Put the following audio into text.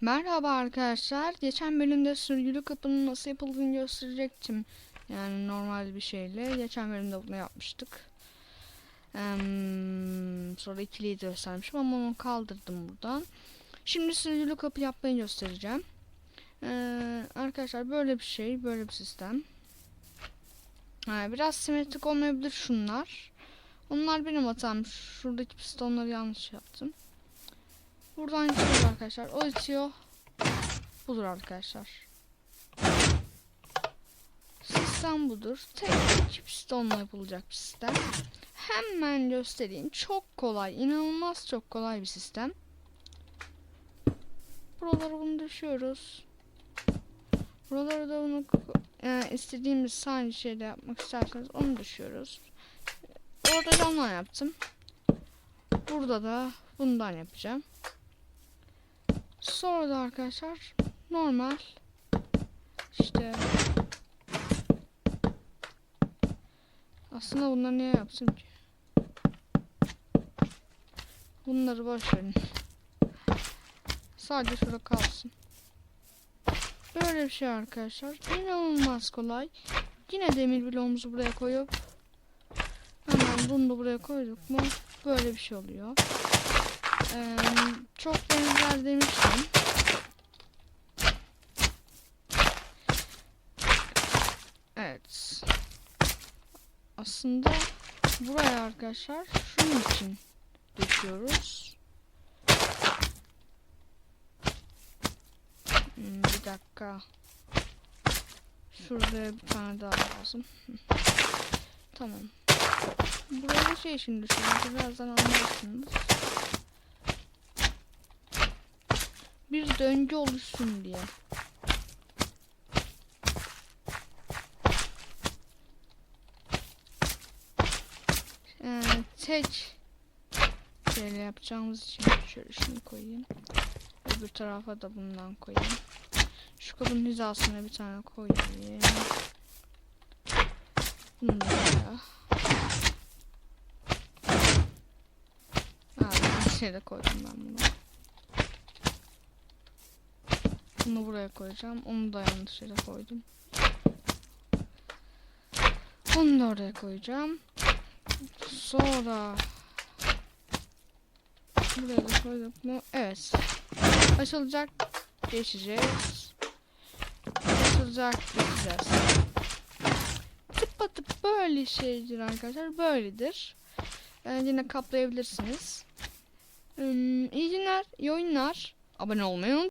Merhaba arkadaşlar. Geçen bölümde sürgülü kapının nasıl yapıldığını gösterecektim. Yani normal bir şeyle. Geçen bölümde bunu yapmıştık. Eee, sonra ikiliyi de göstermişim ama onu kaldırdım buradan. Şimdi sürgülü kapı yapmayı göstereceğim. Eee, arkadaşlar böyle bir şey. Böyle bir sistem. Ha, biraz simetrik olmayabilir şunlar. Onlar benim hatam. Şuradaki pistonları yanlış yaptım. Buradan itiyoruz arkadaşlar. O itiyor. Budur arkadaşlar. Sistem budur. Tek iki pistonla yapılacak bir sistem. Hemen göstereyim. Çok kolay. inanılmaz çok kolay bir sistem. Buralara bunu düşüyoruz. Buralara da bunu e, istediğimiz sadece şeyde yapmak isterseniz onu düşüyoruz. Orada camdan yaptım. Burada da bundan yapacağım. Sonra da arkadaşlar normal işte aslında bunları niye yaptım ki? Bunları boş verin. Sadece şurada kalsın. Böyle bir şey arkadaşlar. İnanılmaz kolay. Yine demir bloğumuzu buraya koyup hemen bunu da buraya koyduk mu böyle bir şey oluyor. Çok benzer demiştim. Evet. Aslında buraya arkadaşlar şunun için döküyoruz. Hmm, bir dakika. Şuraya bir tane daha lazım. Tamam. Buraya şey için düşünüyorum. Birazdan anlarsınız. Bir döngü oluşsun diye. Yani tek şeyle yapacağımız için şöyle şunu koyayım. Öbür tarafa da bundan koyayım. Şu kabın hizasına bir tane koyayım. Bunu da. Ha, bir şey de koydum ben bunu. Bunu buraya koyacağım. Onu da yanlış yere koydum. Onu da oraya koyacağım. Sonra buraya da koyduk mu? Evet. Açılacak. Geçeceğiz. Açılacak. Geçeceğiz. Tıpatıp böyle şeydir arkadaşlar. Böyledir. Ee, yine kaplayabilirsiniz. Hmm, iyi günler. iyi oyunlar. Abone olmayı unutmayın.